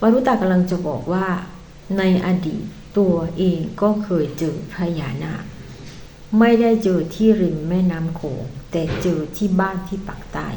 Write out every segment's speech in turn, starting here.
วารุตากำลังจะบอกว่าในอดีตตัวเองก็เคยเจอพญานาคไม่ได้เจอที่ริมแม่น้ำโขงแต่เจอที่บ้านที่ปักใต้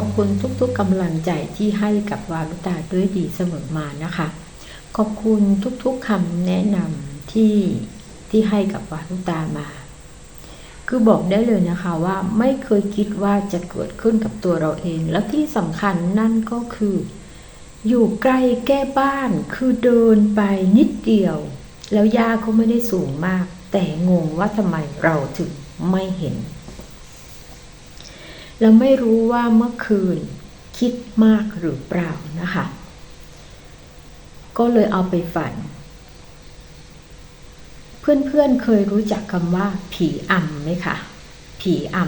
ขอบคุณทุกๆกำลังใจที่ให้กับวารุตาด้วยดีเสมอมานะคะ ขอบคุณทุกๆคำแนะนำที่ที่ให้กับวารุตามา คือบอกได้เลยนะคะว่าไม่เคยคิดว่าจะเกิดขึ้นกับตัวเราเอง แล้วที่สำคัญนั่นก็คือ อยู่ใกล้แก้บ้าน คือเดินไปนิดเดียว แล้วยาก็ไม่ได้สูงมาก แต่งงว่าทำไมเราถึงไม่เห็น แล้วไม่รู้ว่าเมื่อคืนคิดมากหรือเปล่านะคะ ก็เลยเอาไปฝัน เพื่อนๆเเคยรู้จักคำว่า ผีอำไหมคะผีอ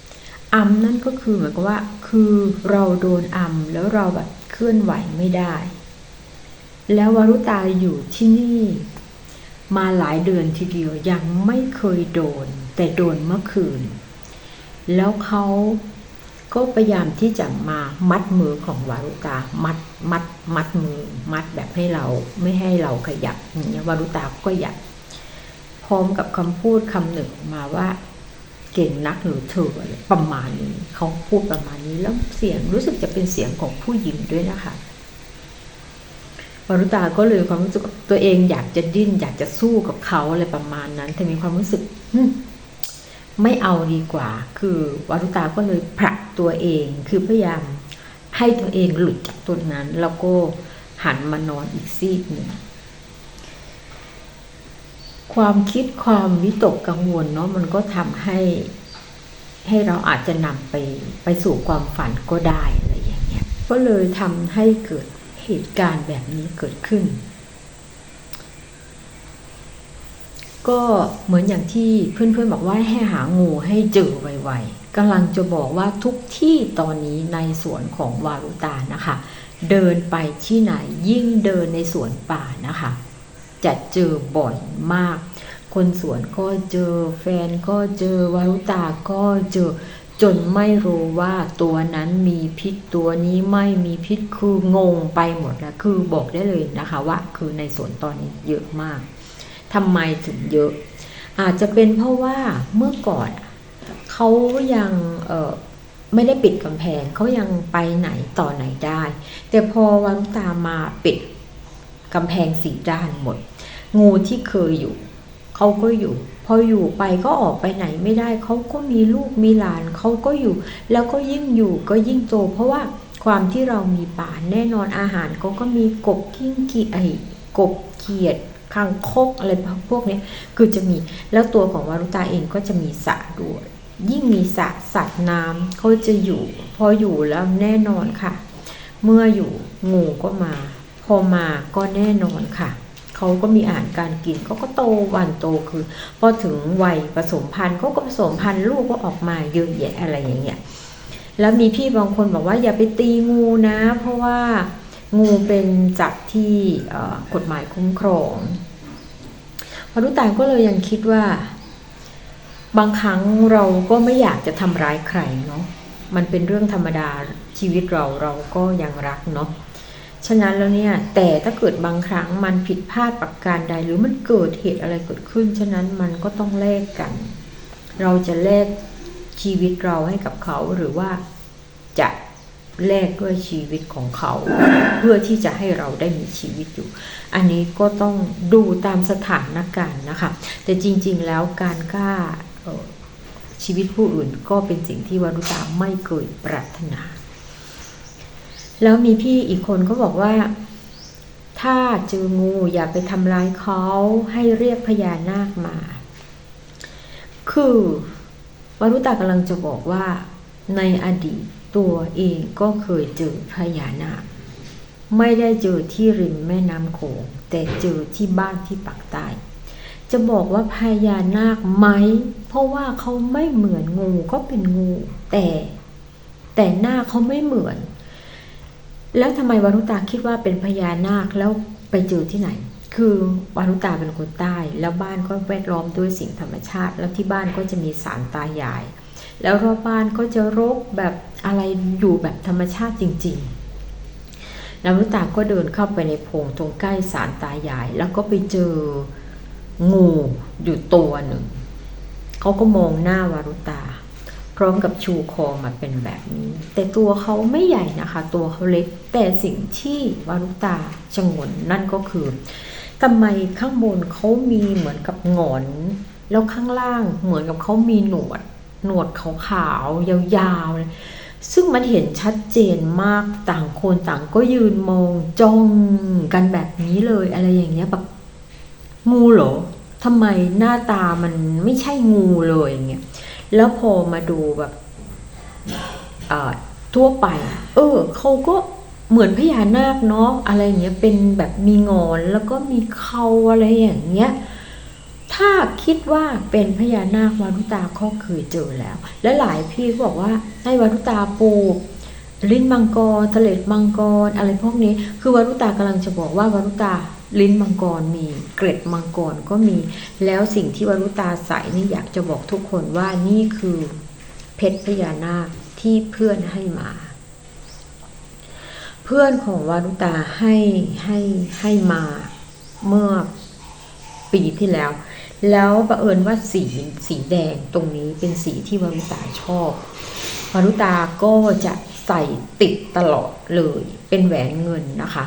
ำอำนั่นก็คือเหมือนกับว่า คือเราโดนอำแล้วเราแบบเคลื่อนไหวไม่ได้ แล้ววรุตาอยู่ที่นี่ มาหลายเดือนทีเดียวยังไม่เคยโดน แต่โดนเมื่อคืน แล้วเขา ก็พยายามที่จะมามัดมือของวารุตา มัดมัดมัดมือ มัดแบบให้เราไม่ให้เราขยับอย่างเงี้ยวารุตาก็หยับพร้อมกับคำพูดคำหนึ่งมาว่าเก่งนักหรือเธออะไรประมาณนี้เขาพูดประมาณนี้แล้วเสียงรู้สึกจะเป็นเสียงของผู้หญิงด้วยนะคะวารุตาก็เลยความรู้สึกตัวเองอยากจะดิ้น อยากจะสู้กับเขาอะไรประมาณนั้นแต่มีความรู้สึก ไม่เอาดีกว่า คือวารุตาก็เลยผลักตัวเอง คือพยายามให้ตัวเองหลุดจากตัวนั้น แล้วก็หันมานอนอีกซีกหนึ่งความคิดความวิตกกังวลเนาะมันก็ทำให้ให้เราอาจจะนำไปไปสู่ความฝันก็ได้อะไรอย่างเงี้ย ก็เลยทำให้เกิดเหตุการณ์แบบนี้เกิดขึ้น ก็เหมือนอย่างที่เพื่อนๆบอกว่าให้หางูให้เจอไวๆกำลังจะบอกว่าทุกที่ตอนนี้ในสวนของวารุตานะคะ เดินไปที่ไหนยิ่งเดินในสวนป่านะคะ จะเจอบ่อยมาก คนสวนก็เจอแฟนก็เจอวารุตาก็เจอจนไม่รู้ว่าตัวนั้นมีพิษตัวนี้ไม่มีพิษคืองงไปหมดแล้วคือบอกได้เลยนะคะว่าคือในสวนตอนนี้เยอะมาก ทำไมถึงเยอะ อาจจะเป็นเพราะว่าเมื่อก่อนเขายังไม่ได้ปิดกำแพงเขายังไปไหนต่อไหนได้ แต่พอวารุตามาปิดกำแพงสีด้านหมด งูที่เคยอยู่เขาก็อยู่ พออยู่ไปก็ออกไปไหนไม่ได้เขาก็มีลูกมีหลานเขาก็อยู่ แล้วก็ยิ่งอยู่ก็ยิ่งโต เพราะว่าความที่เรามีป่าแน่นอนอาหารเขาก็มีกบกิ้งกีไอกบเขียด คางคกอะไรพวกนี้คือจะมีแล้วตัวของวารุตาเองก็จะมีสระด้วย ยิ่งมีสระสัตว์น้ำเขาจะอยู่ พออยู่แล้วแน่นอนค่ะ เมื่ออยู่งูก็มา พอมาก็แน่นอนค่ะเขาก็มีอาหารการกินเขาก็โตวันโตคือ พอถึงวัยผสมพันธุ์เขาก็ผสมพันธุ์ลูกก็ออกมาเยอะแยะอะไรอย่างเงี้ยแล้วมีพี่บางคนบอกว่าอย่าไปตีงูนะ เพราะว่า งูเป็นจัดที่กฎหมายคุ้มครองวรุตาก็เลยยังคิดว่า บางครั้งเราก็ไม่อยากจะทำร้ายใครเนาะมันเป็นเรื่องธรรมดาชีวิตเราเราก็ยังรักเนาะฉะนั้นแล้วเนี่ยแต่ถ้าเกิดบางครั้งมันผิดพลาดประการใด หรือมันเกิดเหตุอะไรเกิดขึ้น ฉะนั้นมันก็ต้องแลกกัน เราจะแลกชีวิตเราให้กับเขาหรือว่า แลกด้วยชีวิตของเขา เพื่อที่จะให้เราได้มีชีวิตอยู่ อันนี้ก็ต้องดูตามสถานการณ์นะคะ แต่จริงๆแล้วการกล้าชีวิตผู้อื่นก็เป็นสิ่งที่วรุตาไม่เคยปรารถนา แล้วมีพี่อีกคนก็บอกว่า ถ้าเจองูอย่าไปทำร้ายเขาให้เรียกพญานาคมา คือวรุตากำลังจะบอกว่าในอดีต ตัวเองก็เคยเจอพญานาคไม่ได้เจอที่ริมแม่น้ำโขงแต่เจอที่บ้านที่ปักใต้จะบอกว่าพญานาคไหม เพราะว่าเขาไม่เหมือนงูก็เป็นงู แต่ แต่หน้าเขาไม่เหมือน แล้วทำไมวารุตาคิดว่าเป็นพญานาคแล้วไปเจอที่ไหน คือวารุตาเป็นคนใต้ แล้วบ้านก็แวดล้อมด้วยสิ่งธรรมชาติ แล้วที่บ้านก็จะมีสารตายาย แล้วรอบบ้านก็จะรกแบบอะไรอยู่แบบธรรมชาติจริงๆแล้วารุตาก็เดินเข้าไปในโพงตรงใกล้สารตายาย แล้วก็ไปเจองูอยู่ตัวหนึ่ง เขาก็มองหน้าวารุตา พร้อมกับชูคอมาเป็นแบบนี้ แต่ตัวเขาไม่ใหญ่นะคะ ตัวเขาเล็ก แต่สิ่งที่วารุตาชงนนั่นก็คือทำไมข้างบนเขามีเหมือนกับหงอน แล้วข้างล่างเหมือนกับเขามีหนวด หนวดขาวๆยาวๆเลยซึ่งมันเห็นชัดเจนมากต่างคนต่างก็ยืนมองจ้องกันแบบนี้เลยอะไรอย่างเงี้ยแบบงูเหรอทำไมหน้าตามันไม่ใช่งูเลยอย่างเงี้ยแล้วพอมาดูแบบทั่วไป เออเขาก็เหมือนพญานาคเนาะอะไรอย่างเงี้ยเป็นแบบมีงอนแล้วก็มีเขาอะไรอย่างเงี้ย ถ้าคิดว่าเป็นพญานาควารุตาก็เคยเจอแล้ว และหลายพี่ก็บอกว่าให้วารุตาปูลิ้นมังกรทะเลดมังกร อะไรพวกนี้ คือวารุตากำลังจะบอกว่าวารุตาลิ้นมังกรมี เกร็ดมังกรก็มี แล้วสิ่งที่วารุตาใส่นี่อยากจะบอกทุกคนว่านี่คือเพชรพญานาคที่เพื่อนให้มา เพื่อนของวารุตาให้ให้ให้มาเมื่อปีที่แล้ว แล้วประเอิญว่าสีสีแดงตรงนี้เป็นสีที่วารุตาชอบวารุตาก็จะใส่ติดตลอดเลยเป็นแหวนเงินนะคะ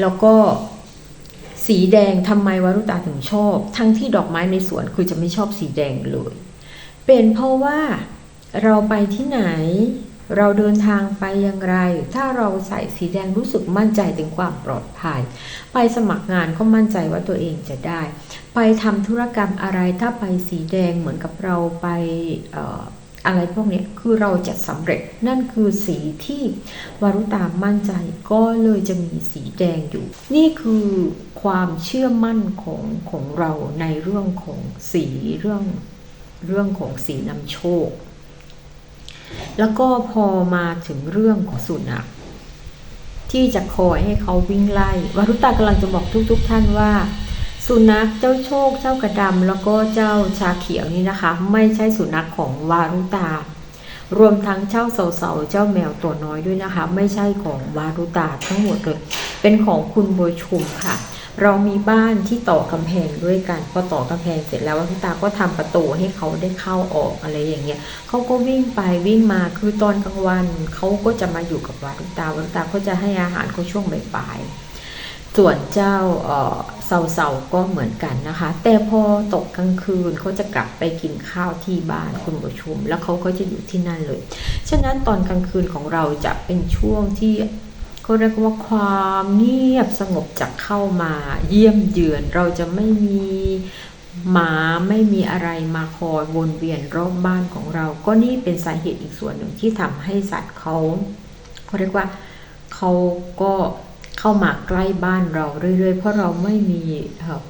แล้วก็สีแดงทำไมวารุตาถึงชอบ ทั้งที่ดอกไม้ในสวนคือจะไม่ชอบสีแดงเลย เป็นเพราะว่าเราไปที่ไหน เราเดินทางไปอย่างไร ถ้าเราใส่สีแดงรู้สึกมั่นใจถึงความปลอดภัย ไปสมัครงานก็มั่นใจว่าตัวเองจะได้ ไปทำธุรกรรมอะไรถ้าไปสีแดงเหมือนกับเราไปเอ่ออะไรพวกนี้คือเราจะสำเร็จนั่นคือสีที่วารุตามั่นใจก็เลยจะมีสีแดงอยู่ นี่คือความเชื่อมั่นของของเราในเรื่องของสีเรื่องเรื่องของสีนำโชค แล้วก็พอมาถึงเรื่องของสุนัขที่จะคอยให้เขาวิ่งไล่วารุตากำลังจะบอกทุกๆทท่านว่า สุนัขเจ้าโชค เจ้ากระดำแล้วก็เจ้าชาเขียวนี่นะคะ ไม่ใช่สุนัขของวารุตา รวมทั้งเจ้าเสาเสาเจ้าแมวตัวน้อยด้วยนะคะ ไม่ใช่ของวารุตาทั้งหมดเลยเป็นของคุณบัวชุมค่ะ เรามีบ้านที่ต่อกำแพงด้วยกันพอต่อกำแพงเสร็จแล้ววารุตาก็ทำประตูให้เขาได้เข้าออกอะไรอย่างเงี้ยเขาก็วิ่งไปวิ่งมาคือตอนกลางวันเขาก็จะมาอยู่กับวารุตาวารุตาก็จะให้อาหารเขาช่วงบ่ายๆส่วนเจ้าเสาเสาก็เหมือนกันนะคะ แต่พอตกกลางคืนเขาจะกลับไปกินข้าวที่บ้านคุณประชุมแล้วเขาก็จะอยู่ที่นั่นเลย ฉะนั้นตอนกลางคืนของเราจะเป็นช่วงที่ เขาเรียกว่าความเงียบสงบจะเข้ามาเยี่ยมเยือน เราจะไม่มีหมาไม่มีอะไรมาคอยวนเวียนรอบบ้านของเรา ก็นี่เป็นสาเหตุอีกส่วนหนึ่งที่ทำให้สัตว์เขาเขาเรียกว่าเขาก็เข้ามาใกล้บ้านเราเรื่อยๆ เพราะเราไม่มี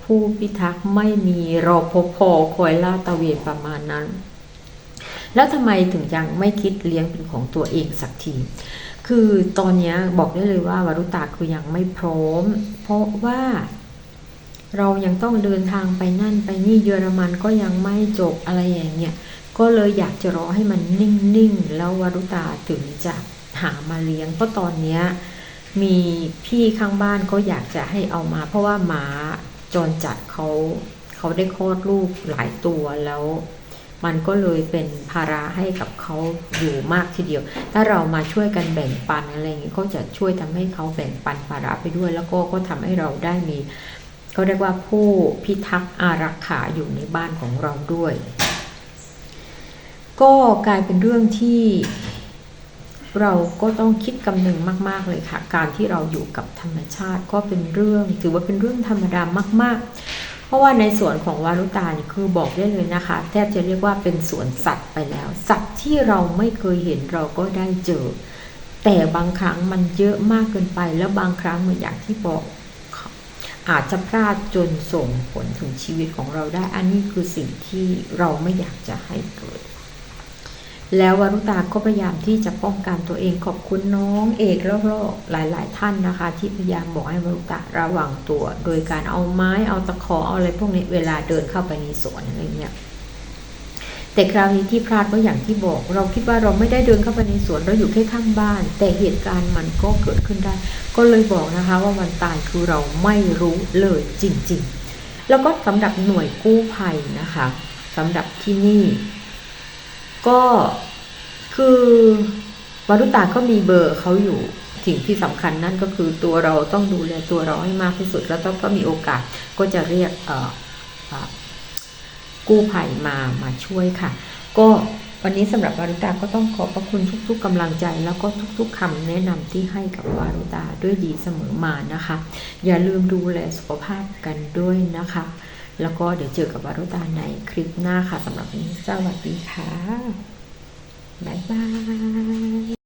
ผู้พิทักษ์ไม่มีรอปภคอยลาดตะเวนประมาณนั้น แล้วทำไมถึงยังไม่คิดเลี้ยงเป็นของตัวเองสักที คือตอนนี้บอกได้เลยว่าวารุตาคือยังไม่พร้อม เพราะว่าเรายังต้องเดินทางไปนั่นไปนี่เยอรมันก็ยังไม่จบอะไรอย่างเงี้ยก็เลยอยากจะรอให้มันนิ่งๆแล้ววารุตาถึงจะหามาเลี้ยงเพราะตอนนี้มีพี่ข้างบ้านก็อยากจะให้เอามา เพราะว่าหมาจรจัดเขาเขาได้คลอดลูกหลายตัวแล้ว มันก็เลยเป็นภาระให้กับเขาอยู่มากทีเดียว ถ้าเรามาช่วยกันแบ่งปันอะไรอย่างนี้ก็จะช่วยทำให้เขาแบ่งปันภาระไปด้วย แล้วก็ก็ทำให้เราได้มีก็เรียกว่าผู้พิทักษ์อารักขาอยู่ในบ้านของเราด้วย ก็กลายเป็นเรื่องที่เราก็ต้องคิดกำหนึ่งมาก ๆ เลยค่ะ การที่เราอยู่กับธรรมชาติก็เป็นเรื่อง ถือว่าเป็นเรื่องธรรมดามาก ๆ เพราะว่าในสวนของวารุตาเนี่ยคือบอกได้เลยนะคะ แทบจะเรียกว่าเป็นสวนสัตว์ไปแล้ว สัตว์ที่เราไม่เคยเห็นเราก็ได้เจอ แต่บางครั้งมันเยอะมากเกินไป แล้วบางครั้งเหมือนอย่างที่บอกอาจจะพลาดจนส่งผลถึงชีวิตของเราได้ อันนี้คือสิ่งที่เราไม่อยากจะให้เกิด แล้ววารุตาก็พยายามที่จะป้องกันตัวเองขอบคุณน้องเอกแล้วก็หลาย ๆ ท่านนะคะ ที่พยายามบอกให้วารุตาระวังตัว โดยการเอาไม้เอาตะขอเอาอะไรพวกนี้เวลาเดินเข้าไปในสวนอะไรเงี้ยแต่คราวนี้ที่พลาดก็อย่างที่บอก เราคิดว่าเราไม่ได้เดินเข้าไปในสวนเราอยู่แค่ข้างบ้าน แต่เหตุการณ์มันก็เกิดขึ้นได้ ก็เลยบอกนะคะว่าวันตายคือเราไม่รู้เลยจริง ๆ แล้วก็สำหรับหน่วยกู้ภัยนะคะสำหรับที่นี่ ก็คือวารุตาก็มีเบอร์เขาอยู่สิ่งที่สำคัญนั่นก็คือตัวเราต้องดูแลตัวเราให้มากที่สุด แล้วต้องก็มีโอกาสก็จะเรียกกู้ภัยมามาช่วยค่ะ ก็วันนี้สำหรับวารุตาก็ต้องขอบพระคุณทุก ๆกำลังใจ แล้วก็ทุก ๆคำแนะนำที่ให้กับวารุตาด้วยดีเสมอมานะคะ อย่าลืมดูแลสุขภาพกันด้วยนะคะ แล้วก็เดี๋ยวเจอกับวารุตาในคลิปหน้าค่ะสำหรับวันนี้สวัสดีค่ะ บ๊ายบาย